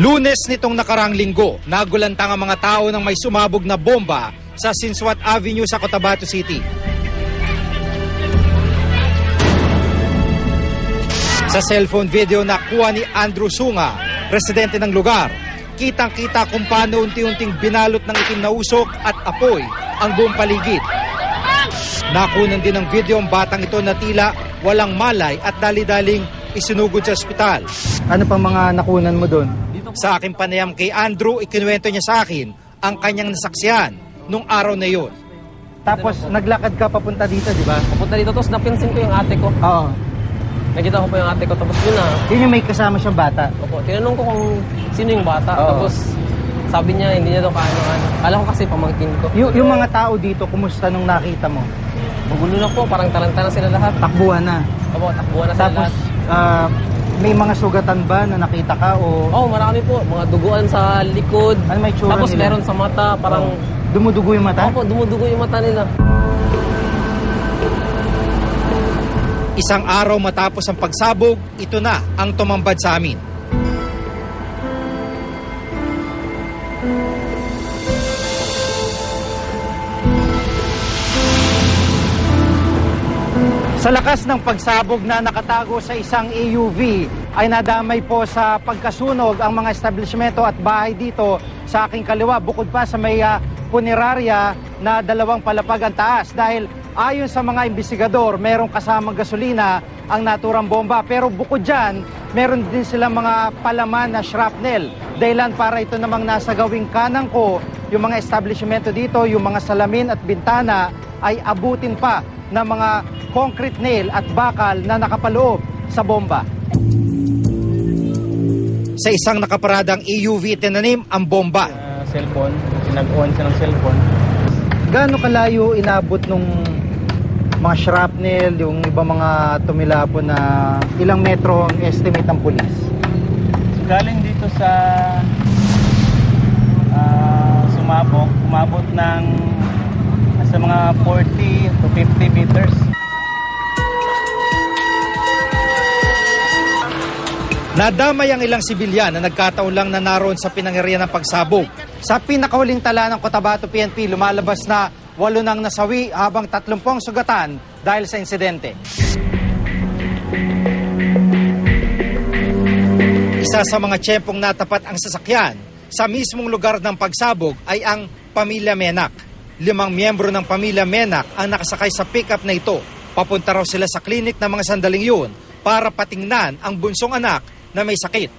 Lunes nitong nakarang linggo, nagulantang ang mga tao ng may sumabog na bomba sa Sinswat Avenue sa Cotabato City. Sa cellphone video na kuha ni Andrew Sunga, residente ng lugar, kitang-kita kung paano unti-unting binalot ng itim na usok at apoy ang buong paligid. Nakunan din ng video ang batang ito na tila walang malay at dali-daling isinugod sa ospital. Ano pang mga nakunan mo doon? Sa aking panayam kay Andrew, ikinuwento niya sa akin ang kanyang nasaksiyan nung araw na yun. Tapos naglakad ka papunta dito, di ba? Papunta dito, tapos napinsin ko yung ate ko. Oo. Nakita ko po yung ate ko, tapos yun na. Yun yung may kasama siyang bata. Opo, tinanong ko kung sino yung bata. Oo. Tapos sabi niya, hindi niya daw kaano-ano. Alam ko kasi pamangkin ko. Y- yung mga tao dito, kumusta nung nakita mo? Magulo na po, parang taranta na sila lahat. Takbuhan na. Opo, takbuhan na sila Tapos, lahat. ah, may mga sugatan ba na nakita ka o oh, marami po. Mga duguan sa likod. ano may tsura Tapos nila? meron sa mata, parang... Dumudugo yung mata? Opo, dumudugo yung mata nila. Isang araw matapos ang pagsabog, ito na ang tumambad sa amin. Sa lakas ng pagsabog na nakatago sa isang AUV ay nadamay po sa pagkasunog ang mga establishmento at bahay dito sa aking kaliwa. Bukod pa sa may ah, punerarya na dalawang palapag ang taas. Dahil ayon sa mga investigador merong kasamang gasolina ang naturang bomba. Pero bukod dyan meron din silang mga palaman na shrapnel. Dahilan para ito namang nasa gawing kanang ko yung mga establishmento dito yung mga salamin at bintana ay abutin pa ng mga concrete nail at bakal na nakapaloob sa bomba. Sa isang nakaparadang EUV tinanim ang bomba. uh, cellphone, pinag-on siya ng cellphone. Gaano kalayo inabot nung mga shrapnel, yung iba mga tumilapo na ilang metro ang estimate ng pulis? So, galing dito sa ah, sumabog, umabot ng sa mga 40 to 50 meters. Nadamay ang ilang sibilyan na nagkataon lang na naroon sa pinangyarihan ng pagsabog. Sa pinakahuling tala ng Cotabato PNP, lumalabas na walo nang nasawi habang 30 sugatan dahil sa insidente. Isa sa mga tiyempong natapat ang sasakyan sa mismong lugar ng pagsabog ay ang pamilya Menak. Limang miyembro ng pamilya Menak ang nakasakay sa pickup na ito. Papunta raw sila sa klinik ng mga sandaling yun para patingnan ang bunsong anak na may sakit.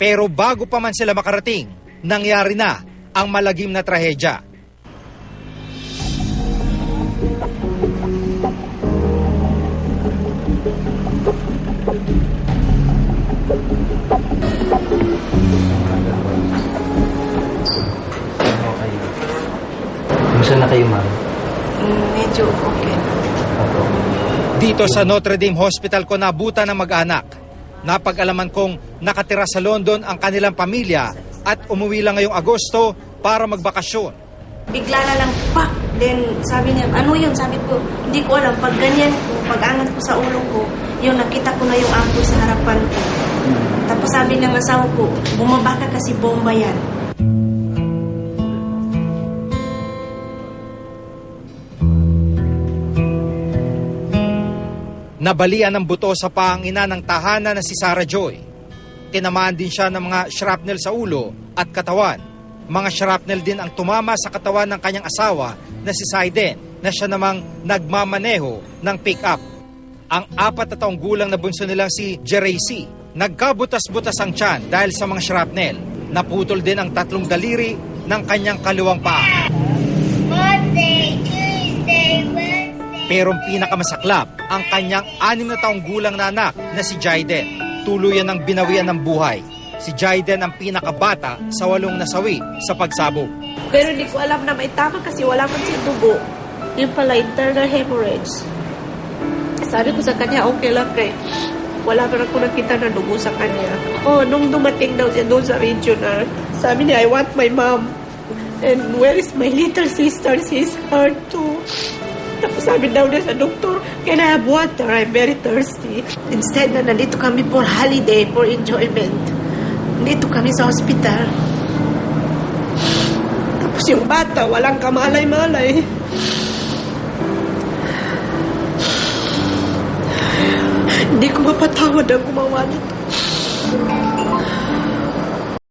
Pero bago pa man sila makarating, nangyari na ang malagim na trahedya. Okay. Kumusta na kayo, ma'am? Mm, medyo okay. Dito sa Notre Dame Hospital ko nabutan ng mag-anak. Napag-alaman kong nakatira sa London ang kanilang pamilya at umuwi lang ngayong Agosto para magbakasyon. Bigla na lang, pak! Then sabi niya, ano yun? Sabi ko, hindi ko alam. Pag ganyan ko, pag angat ko sa ulo ko, yun, nakita ko na yung apoy sa harapan ko. Tapos sabi ng asawa ko, bumaba ka kasi bomba yan. Nabalian ng buto sa pangina ng tahanan na si Sarah Joy. Tinamaan din siya ng mga shrapnel sa ulo at katawan. Mga shrapnel din ang tumama sa katawan ng kanyang asawa na si Saiden na siya namang nagmamaneho ng pick-up. Ang apat na taong gulang na bunso nilang si Jeracy, nagkabutas-butas ang tiyan dahil sa mga shrapnel. Naputol din ang tatlong daliri ng kanyang kaliwang paa. Pero pinakamasaklap, ang kanyang anim na taong gulang na anak na si Jaiden. Tuluyan ng binawian ng buhay. Si Jaiden ang pinakabata sa walong nasawi sa pagsabog. Pero hindi ko alam na may tama kasi wala man siya dugo. Yung pala, internal hemorrhage. Sabi ko sa kanya, okay lang kay wala pa ako nakita na dugo sa kanya. Oh, nung dumating daw siya doon sa regional, sabi niya, I want my mom. And where is my little sister? She's hurt too. Tapos sabi daw niya sa doktor, can I have water? I'm very thirsty. Instead na nandito kami for holiday, for enjoyment. Nandito kami sa hospital. Tapos yung bata, walang kamalay-malay. Hindi ko mapatawad ang gumawa nito.